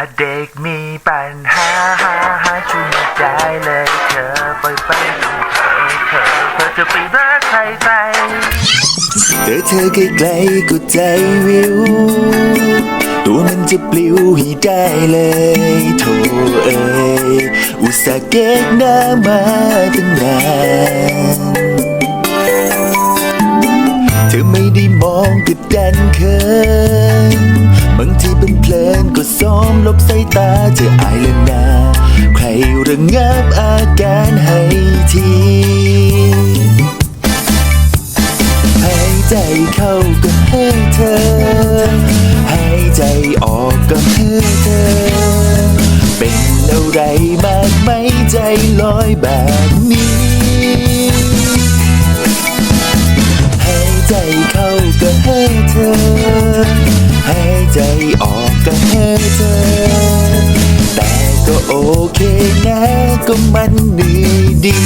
อเด็กมีปัญหาหาหาช่วยไม่ได้เลยเธอปล่อยไปเธอเธอเธอจะไปรักใครไปเจอเธอใกล้ๆก็ใจวิว ตัวมันจะปลิวให้ได้เลยโถเอ้ยอุตส่าห์เก็บหน้ามาตั้งนาน ไม่ได้มองก็ดันเขินบางทีเป็นเพลินก็ซ้อมลบสายตาเธออายและนาใครระงับอาการให้ทีหายใจเข้าก็ให้เธอหายใจออกก็ให้เธอ เป็นอะไรมากไหมใจลอยแบบนี้ ดีดี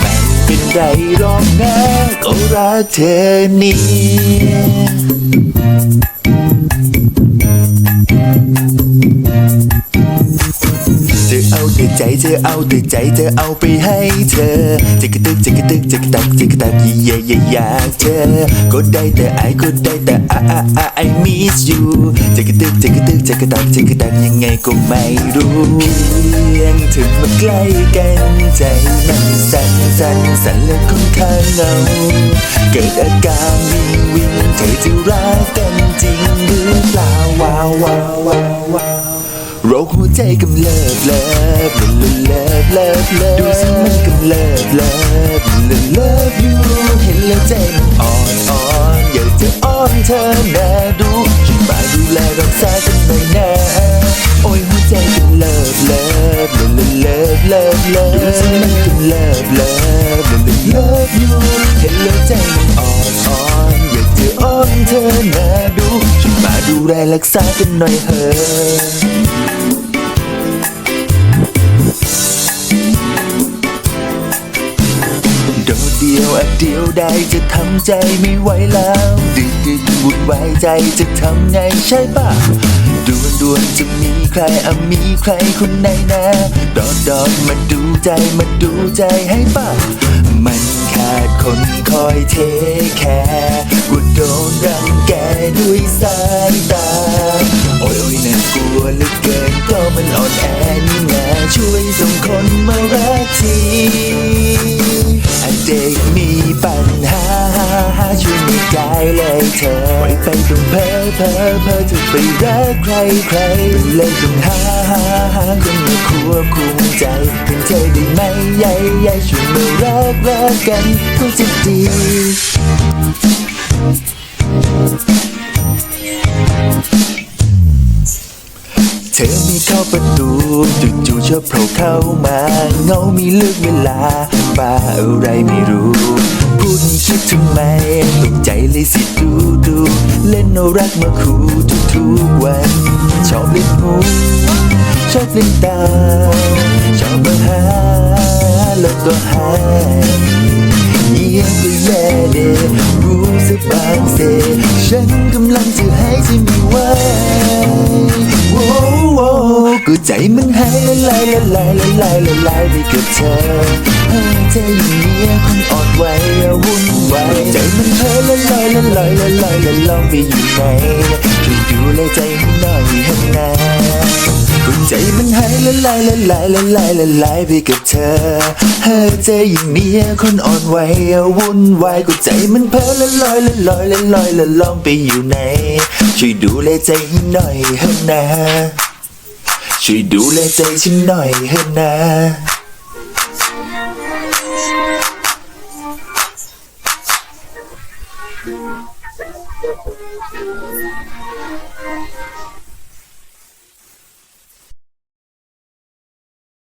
ไม่เป็นไรหรอกนะก็รักเธอนี่ เอาแต่ใจเธอเอาแต่ใจเธอเอาไปให้เธอจะกตึกจะกตึกจะกตักจะกตักยี่เย่เย่อยากเธอก็ได้แต่ไอก็ได้แต่อาอาอา I miss you จะกตึกจะกตึกจะกตักจะกตักยังไงก็ไม่รู้เพียงถึงมาใกล้กันใจมันสั่นสั่นสั่นและค่อนข้างเงาเกิดอาการวิงวิงเธอจะรักกันจริงหรือเปล่าว้าวว้าวาว หัวใจกำเริบเลิบเลิบเลิบเลิบเลิบดูสิมันกำเริบเลิบเลิบเลิบอยู่เห็นแล้วใจมันอ่อนอ่อนอยากจะอ้อนเธอแน่ดูช่วยมาดูแลรักษากันหน่อยนะโอ้ยหัวใจกำเริบเลิบเลิบเลิบเลิบเลิบดูสิมันกำเริบเลิบเลิบเลิบอยู่เห็นแล้วใจมันอ่อนอ่อนอยากจะอ้อนเธอแน่ดูช่วยมาดูแลรักษากันหน่อยเถอะ ดดเดียวอันเดียวได้จะทำใจไม่ไหวแล้วดึกดึกวุ่นวายใจจะทำไงใช่ปะด่วนด่วนจะมีใครอะมีใครคนไหนนะดอดดอดมาดูใจมาดูใจให้ปะมันขาดคนคอยเทแคร์กลัวโดนรังแกด้วยสายตา โอ้ยโอ้ยน่ากลัวเหลือเกินก็มันอ่อนแอนี่นาช่วยส่งคนมารักที เธอปล่อยไปต้องเพ้อเพ้อเพ้อจะไปรักใครใครเลยต้องหาหาหาคนมาควบคุมใจเป็นเธอได้ไหมใหญ่ใหญ่ช่วยมารักรักกันก็จะดีเธอมีเข้าประตูจู่ๆชอบโผล่เข้ามาเงามีเลือกเวลาบ้าอะไรไม่รู้พูดให้คิดทำไมตกใจเลยสิดูดูเล่นเอารักมาคู่ทุกๆวัน ชอบเล่นหูชอบเล่นตา ชอบมาหาแล้วก็หาเยี่ยมก็แย่เดรู้สึกบางเซฉันกำลังจะห ใจมันหายละลายละลายละลายละลายไปกับเธอใจอย่างเนี้ยคนอ่อนไหวอวุ่นวายใจมันเพ้อละลายละลายละลายละลองไปอยู่ไหนช่วยดูแลใจให้หน่อยเห็นนะใจมันหายละลายละลายละลายละลายไปกับเธอเฮ้ใจอย่างเนี้ยคนอ่อนไหวอะวุ่นวายก็ใจมันเพ้อละลอยละลอยละลอยละลองไปอยู่ไหนช่วยดูแลใจให้หน่อยเฮ้นะ ช่วยดูแลใจฉันหน่อยเฮ้นะ